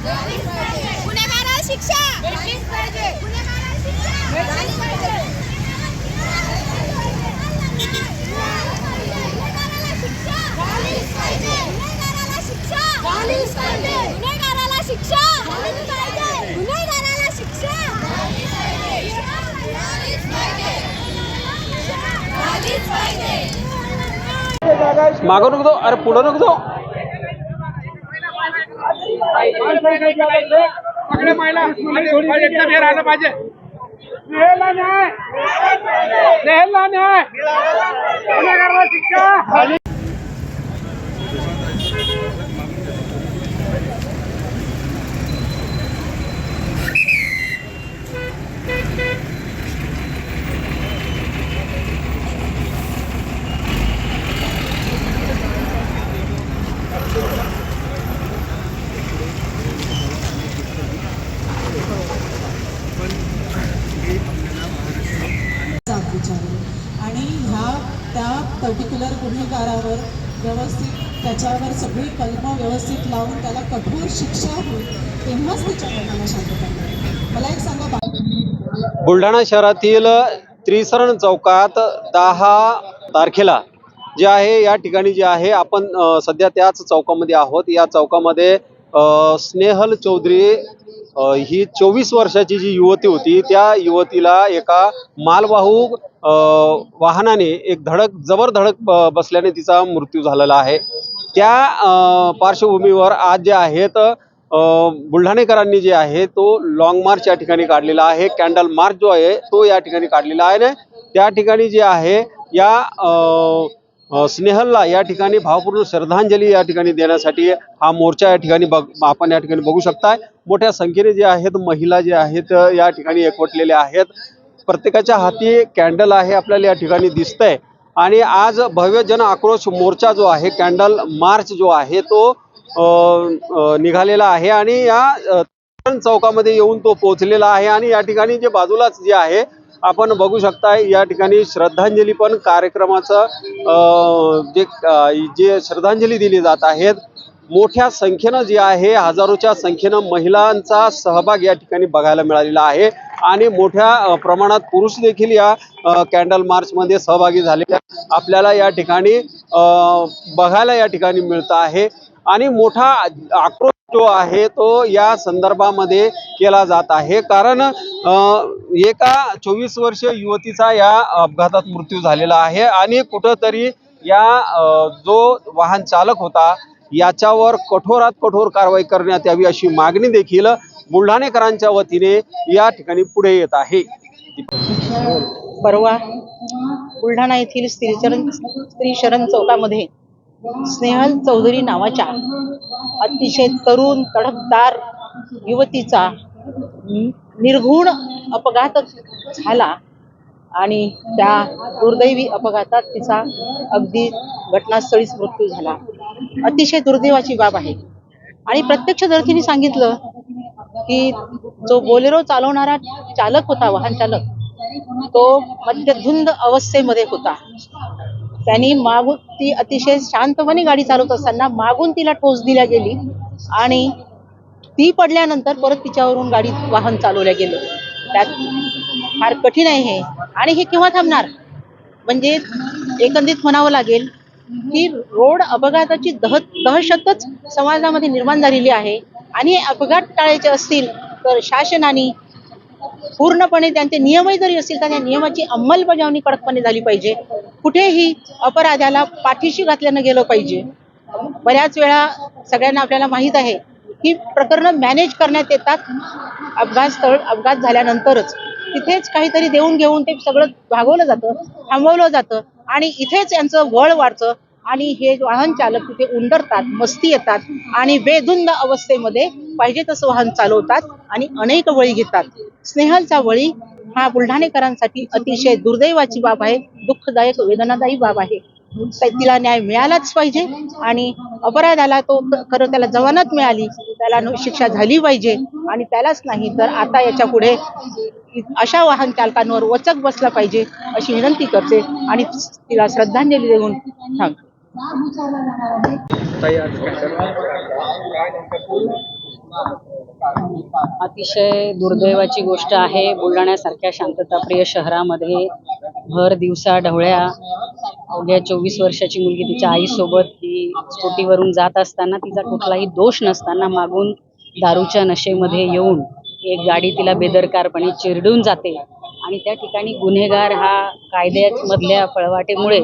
गुन्हेगाराला शिक्षा. भेटलीच पाहिजे. गुन्हेगाराला भेटलीच पाहिजे. गुन्हेगाराला गुन्हेगाराला मागं नको जाऊ. अरे पुढं नको जाऊ. सगळे महिला राहिलं पाहिजे न्याय. न्याय शिक्षा जात विचारले आणि ह्या त्या पर्टिक्युलर गुन्हेगारावर व्यवस्थित त्याच्यावर सगळी कलमं व्यवस्थित लावून त्याला कठोर शिक्षा होईल तेव्हाच तिच्या मनाला शांतता मला एक सांगा बुलढाणा शहरातील त्रिसरण चौकात दहा तारखेला जे आहे या ठिकाणी जे आहे आपण सध्या त्याच चौकामध्ये आहोत. या चौकामध्ये स्नेहल चौधरी ही चोवीस वर्षाची जी युवती होती त्या युवतीला एका मालवाहू वाहनाने एक धडक जबर धडक ब- बसल्याने तिचा मृत्यू झालेला आहे. त्या पार्श्वभूमीवर आज जे आहेत अ, बुलढाणेकरांनी जे आहे तो लाँग मार्च या ठिकाणी काढलेला आहे. कॅन्डल मार्च जो आहे तो या ठिकाणी काढलेला आहे. ना त्या ठिकाणी जे आहे या अ, स्नेहलला या ठिकाणी भावपूर्ण श्रद्धांजली या ठिकाणी देण्यासाठी हा मोर्चा या ठिकाणी बघ आपण या ठिकाणी बघू शकताय. मोठ्या संख्येने जे आहेत महिला जे आहेत या ठिकाणी एकवटलेल्या आहेत. प्रत्येकाच्या हाती कॅन्डल आहे आपल्याला या ठिकाणी दिसतंय. आणि आज भव्य जन आक्रोश मोर्चा जो आहे कॅन्डल मार्च जो आहे तो अ, निघालेला आहे. आणि या चौकामध्ये येऊन तो पोहोचलेला आहे. आणि या ठिकाणी जे बाजूलाच जे आहे आपण बघू शकताय या ठिकाणी श्रद्धांजली पण कार्यक्रमाचं जे अ, जे श्रद्धांजली दिली जात आहेत मोठ्या संख्येनं जे आहे हजारोच्या संख्येनं महिलांचा सहभाग या ठिकाणी बघायला मिळालेला आहे. आणि मोठ्या प्रमाणात पुरुष देखील या कॅन्डल मार्चमध्ये सहभागी झालेले आपल्याला या ठिकाणी बघायला या ठिकाणी मिळत आहे. आणि मोठा आक्रोश जो आहे तो या संदर्भामध्ये केला जात आहे. कारण एका चोवीस वर्ष युवतीचा या अपघातात मृत्यू झालेला आहे. आणि कुठंतरी या जो वाहन चालक होता याच्यावर कठोरात कठोर कारवाई करण्यात यावी अशी मागणी देखील बुलढाणेकरांच्या वतीने या ठिकाणी पुढे येत आहे. परवा बुलढाणा येथील स्त्रीचरण स्त्री शरण चौकामध्ये स्नेहल चौधरी नावाच्या अतिशय तरुण तडकदार युवतीचा निर्घुण अपघात झाला आणि त्या दुर्दैवी अपघातात तिचा अगदी घटनास्थळीच मृत्यू झाला. अतिशय दुर्दैवाची बाब आहे. आणि प्रत्यक्षदर्शींनी सांगितलं की जो बोलेरो चालवणारा चालक होता वाहन चालक तो मद्यधुंद अवस्थेमध्ये होता. त्यांनी मागून ती अतिशय शांतपणे गाडी चालवत असताना मागून तिला ठोस दिल्या गेली आणि ती पडल्यानंतर परत तिच्यावरून गाडी वाहन चालवल्या गेलं. त्यात फार कठीण आहे हे. आणि हे केव्हा थांबणार? म्हणजे एकंदरीत म्हणावं लागेल की रोड अपघाताची दह दहशतच समाजामध्ये निर्माण झालेली आहे. आणि अपघात टाळायचे असतील तर शासनाने पूर्णपणे त्यांचे नियमही जरी असतील तर त्या नियमाची अंमलबजावणी कडकपणे झाली पाहिजे. कुठेही अपराध्याला पाठीशी घातल्यानं गेलं पाहिजे. बऱ्याच वेळा सगळ्यांना आपल्याला माहीत आहे ही प्रकरणं मॅनेज करण्यात येतात. अपघात स्थळ अपघात झाल्यानंतरच. तिथेच काहीतरी देऊन घेऊन ते सगळं भागवलं जातं थांबवलं जातं आणि इथेच यांचं वळ वाढतं आणि हे वाहन चालक तिथे उंडरतात मस्ती येतात आणि बेधुंद अवस्थेमध्ये पाहिजे तसं वाहन चालवतात आणि अनेक वळी घेतात. स्नेहलचा वळी हा बुलढाणेकरांसाठी अतिशय दुर्दैवाची बाब आहे दुःखदायक वेदनादायी बाब आहे. तिला न्याय मिळालाच पाहिजे आणि अपराधाला तो खरं त्याला जमानत मिळाली त्याला शिक्षा झाली पाहिजे आणि त्यालाच नाही तर आता याच्यापुढे अशा वाहन चालकांवर वचक बसला पाहिजे अशी विनंती करते आणि तिला श्रद्धांजली देऊन सांग अतिशय दुर्दैवाची गोष्ट आहे. बुलढाण्यासारख्या शांतताप्रिय शहरामध्ये भर दिवसा ढवळ्या अवघ्या चोवीस वर्षाची मुलगी तिच्या आईसोबत ही स्कूटीवरून जात असताना तिचा कुठलाही दोष नसताना मागून दारूच्या नशेमध्ये येऊन एक गाडी तिला बेदरकारपणे चिरडून जाते. आणि त्या ठिकाणी गुन्हेगार हा कायद्यामधल्या पळवाटेमुळे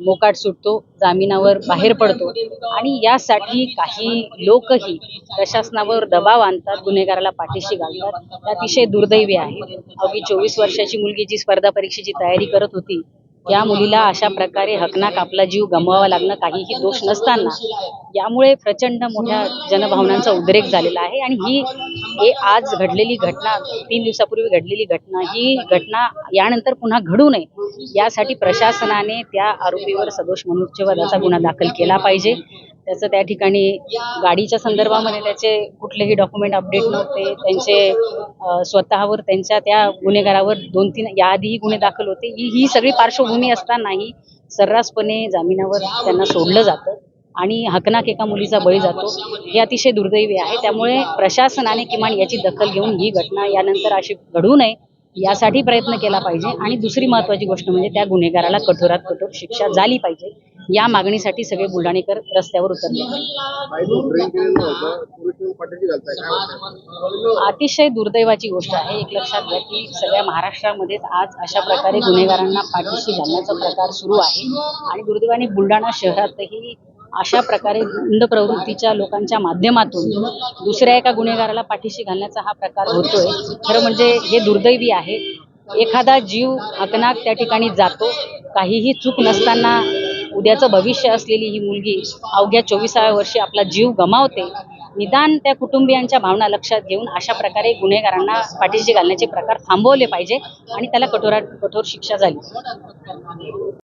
मोकाट सुटतो जामिनावर बाहेर पडतो. आणि यासाठी काही लोकही प्रशासनावर दबाव आणतात गुन्हेगाराला पाठीशी घालतात. ते अतिशय दुर्दैवी आहे. अवघी चोवीस वर्षाची मुलगी जी स्पर्धा परीक्षेची तयारी करत होती या मुलीला अशा प्रकारे हकनाक आपला जीव गमवावा लागणं काहीही दोष नसताना यामुळे प्रचंड मोठ्या जनभावनांचा उद्रेक झालेला आहे. आणि ही हे आज घडलेली घटना तीन दिवसापूर्वी घडलेली घटना ही घटना यानंतर पुन्हा घडू नये यासाठी प्रशासनाने त्या आरोपीवर सदोष मनुष्यवधाचा गुन्हा दाखल केला पाहिजे. त्याचं त्या ठिकाणी गाडीच्या संदर्भामध्ये त्याचे कुठलेही डॉक्युमेंट अपडेट नव्हते. त्यांचे स्वतःवर त्यांच्या त्या गुन्हेगारावर दोन तीन याआधीही गुन्हे दाखल होते. ही ही सगळी पार्श्वभूमी असतानाही सर्रासपणे जामिनावर त्यांना सोडलं जातं. आणि हकनाक एका मुलीचा बळी जातो हे अतिशय दुर्दैवी आहे. त्यामुळे प्रशासनाने किमान याची दखल घेऊन ही घटना यानंतर अशी घडू नये यासाठी प्रयत्न केला पाहिजे. आणि दुसरी महत्त्वाची गोष्ट म्हणजे त्या गुन्हेगाराला कठोरात कठोर शिक्षा झाली पाहिजे. या मागणीसाठी सगळे बुलढाणेकर रस्त्यावर उतरले. अतिशय दुर्दैवाची गोष्ट आहे. एक लक्षात घ्या की सगळ्या महाराष्ट्रामध्येच आज अशा प्रकारे गुन्हेगारांना पाठीशी घालण्याचा प्रकार सुरू आहे. आणि दुर्दैवाने बुलढाणा शहरातही अशा प्रकारे गुंड प्रवृत्तीच्या लोकांच्या माध्यमातून दुसऱ्या एका गुन्हेगाराला पाठीशी घालण्याचा हा प्रकार होतोय. खरं म्हणजे हे दुर्दैवी आहे. एखादा जीव हकनाक त्या ठिकाणी जातो. काहीही चूक नसताना उद्याचं भविष्य असलेली ही मुलगी अवघ्या चोवीसाव्या वर्षी आपला जीव गमावते. निदान त्या कुटुंबियांच्या भावना लक्षात घेऊन अशा प्रकारे गुन्हेगारांना पाठीशी घालण्याचे प्रकार थांबवले पाहिजे आणि त्याला कठोरात कठोर शिक्षा झाली.